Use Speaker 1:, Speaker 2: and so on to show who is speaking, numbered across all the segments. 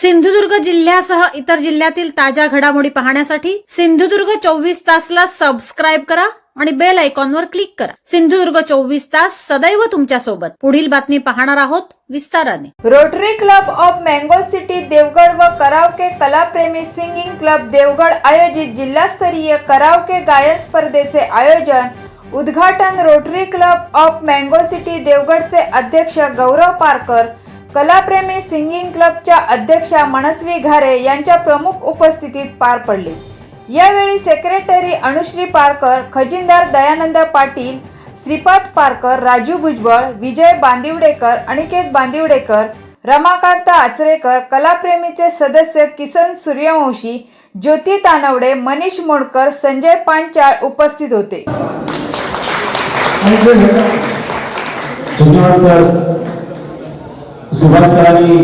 Speaker 1: सिंधुदुर्ग जिल्ह्यासह इतर जिल्ह्यातील ताज्या घडामोडी पाहण्यासाठी सिंधुदुर्ग चोवीस तासला सबस्क्राईब करा आणि बेल आयकॉनवर क्लिक करा. सिंधुदुर्ग चोवीस तास सदैव तुमच्यासोबत. पुढील बातमी पाहणार आहोत विस्ताराने.
Speaker 2: Rotary Club of Mango City Devgad व करावके कलाप्रेमी सिंगिंग क्लब देवगड आयोजित जिल्हास्तरीय करावके गायन स्पर्धेचे आयोजन उद्घाटन Rotary Club of Mango City देवगडचे अध्यक्ष गौरव पारकर कलाप्रेमी सिंगिंग क्लबच्या अध्यक्षा मनस्वी घारे यांच्या प्रमुख उपस्थितीत पार पडले. यावेळी सेक्रेटरी अनुश्री पारकर खजिनदार दयानंद पाटील श्रीपाद पारकर राजू भुजबळ विजय बांदिवडेकर अनिकेत बांदिवडेकर रमाकांत आचरेकर कलाप्रेमीचे सदस्य किसन सूर्यवंशी ज्योती तानवडे मनीष मोडकर संजय पांचाळ उपस्थित होते.
Speaker 3: धन्यवाद सर सुभाष सरांनी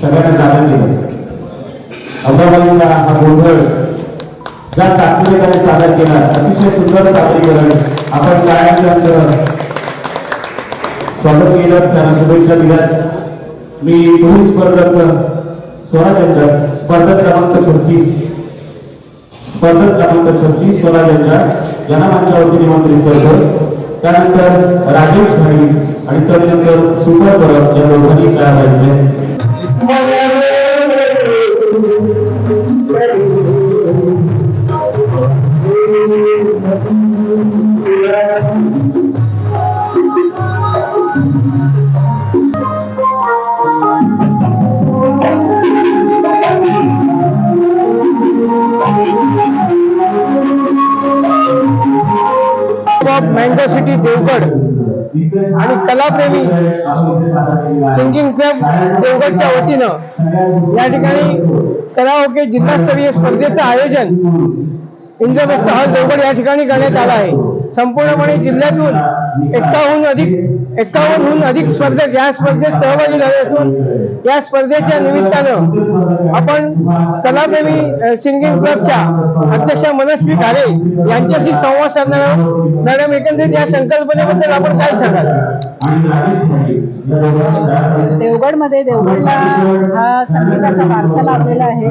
Speaker 3: सगळ्यांना जाणून दिलं. अमरावतीचा हा गोंधळ ज्या ताकदीने त्याने सादर केला अतिशय सुंदर सादरीकरण आपण काय स्वागत केलं. त्यांना शुभेच्छा दिल्याच मी दोन्ही स्पर्धक स्वराज यांच्या स्पर्धक क्रमांक छत्तीस. स्पर्धक क्रमांक छत्तीस स्वराज यांच्या यांना मंचावरती निमंत्रित करतो त्यानंतर राजेश घाडी आणि त्यानंतर सुपर परत या दोघांनी काय व्हायचंय
Speaker 4: ऑफ मँगो सिटी देवगड
Speaker 3: आणि
Speaker 4: कलाप्रेमी सिंगिंग क्लब देवगडच्या वतीनं या ठिकाणी कराओके जिल्हास्तरीय स्पर्धेचं आयोजन इंद्रप्रस्थ हॉल देवगड या ठिकाणी करण्यात आलं आहे. संपूर्णपणे जिल्ह्यातून एकाहून अधिक एकावन्नहून अधिक स्पर्धक या स्पर्धेत सहभागी झाले असून या स्पर्धेच्या निमित्तानं आपण कलाप्रेमी सिंगिंग क्लबच्या अध्यक्षा मनस्वी घारे यांच्याशी संवाद साधणार आहोत. मॅडम एकंदरीत या संकल्पनेबद्दल आपण काय सांगाल?
Speaker 5: देवगडमध्ये देवगडला हा संगीताचा वारसा लाभलेला आहे.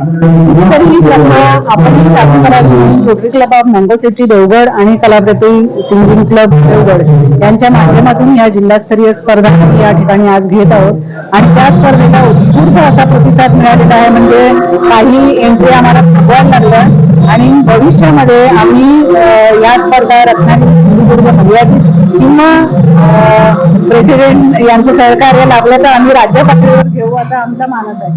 Speaker 5: तर ही प्रथा चालू करावी Rotary Club of Mango City Devgad आणि कलाप्रती सिंगिंग क्लब देवगड यांच्या माध्यमातून या जिल्हास्तरीय स्पर्धा या ठिकाणी आज घेत आहोत. आणि त्या स्पर्धेला उत्स्फूर्त असा प्रतिसाद मिळालेला आहे. म्हणजे काही एंट्री आम्हाला थांबवायला लागलं आणि भविष्यामध्ये आम्ही या स्पर्धा रत्नागिरी सिंधुदुर्ग मर्यादित किंवा प्रेसिडेंट यांचं सहकार्य लाभलं तर आम्ही राज्य पातळीवर घेऊ असा आमचा मानस आहे.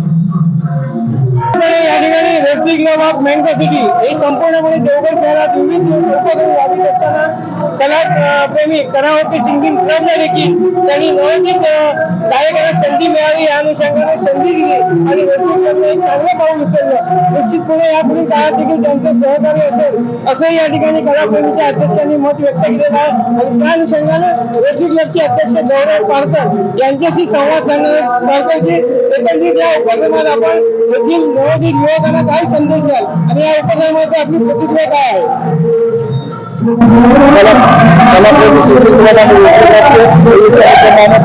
Speaker 4: या ठिकाणी Red Club of Mango City हे संपूर्णपणे देवगड शहरात विविध उपक्रम राबवित असताना कला प्रेमी कराओके सिंगिंग क्लबला देखील त्यांनी नवोदित अं, गायकांना संधी मिळावी या अनुषंगाने संधी दिली आणि रोटरी एक चांगलं पाऊल उचललं. निश्चितपणे यापुढे काळात देखील त्यांचं सहकार्य असेल असं या ठिकाणी कलाप्रेमीच्या अध्यक्षांनी मत व्यक्त केलेलं आहे. आणि त्या अनुषंगानं रोटरी क्लबचे अध्यक्ष गौरव पारकर यांच्याशी संवाद साधणार पारकरजी एकंदरीत या उपक्रमात आपण येथील नवोदित युवकांना काय संदेश द्याल? आणि या उपक्रमाची आपली प्रतिक्रिया काय आहे?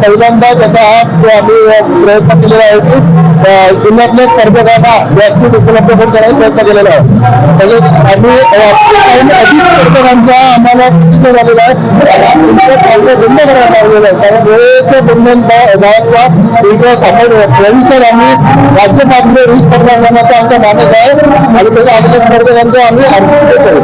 Speaker 6: पहिल्यांदाच असा हा आम्ही प्रयत्न केलेला आहे की जिल्ह्यातल्या स्पर्धकांना व्यासपीठ उपलब्ध करून देण्याचा प्रयत्न केलेला आहे. म्हणजे तसेच आम्ही अधिक स्पर्धकांचा आम्हाला झालेला आहे. आणि बंद करायला लागलेला आहे. कारण वेळेचं बंधन गावातला वेगळं भविष्यात आम्ही राज्य पातळीवर ही स्पर्धा करण्याचा आमचा मानस आहे. आणि त्याचा आपल्या स्पर्धकांचा आम्ही आमंत्रित करू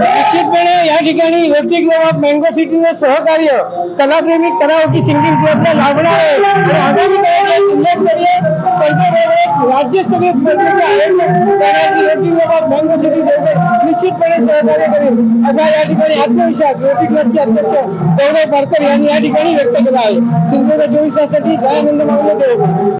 Speaker 4: निश्चितपणे या ठिकाणी रोटरी क्लब मँगो सिटीचं सहकार्य कलाप्रेमी कराओके सिंगिंग क्लबला लाभणार आहे. आणि आगामी काळात या जिल्हास्तरीय स्पर्धेबरोबर राज्यस्तरीय स्पर्धेचे आयोजन करण्याची Rotary Club Mango City Devgad निश्चितपणे सहकार्य करेल असा या ठिकाणी आत्मविश्वास रोटरी क्लबचे अध्यक्ष गौरव पारकर यांनी या ठिकाणी व्यक्त केला आहे. सिंधुदुर्ग चोवीस तासासाठी दयानंद मागले देवगड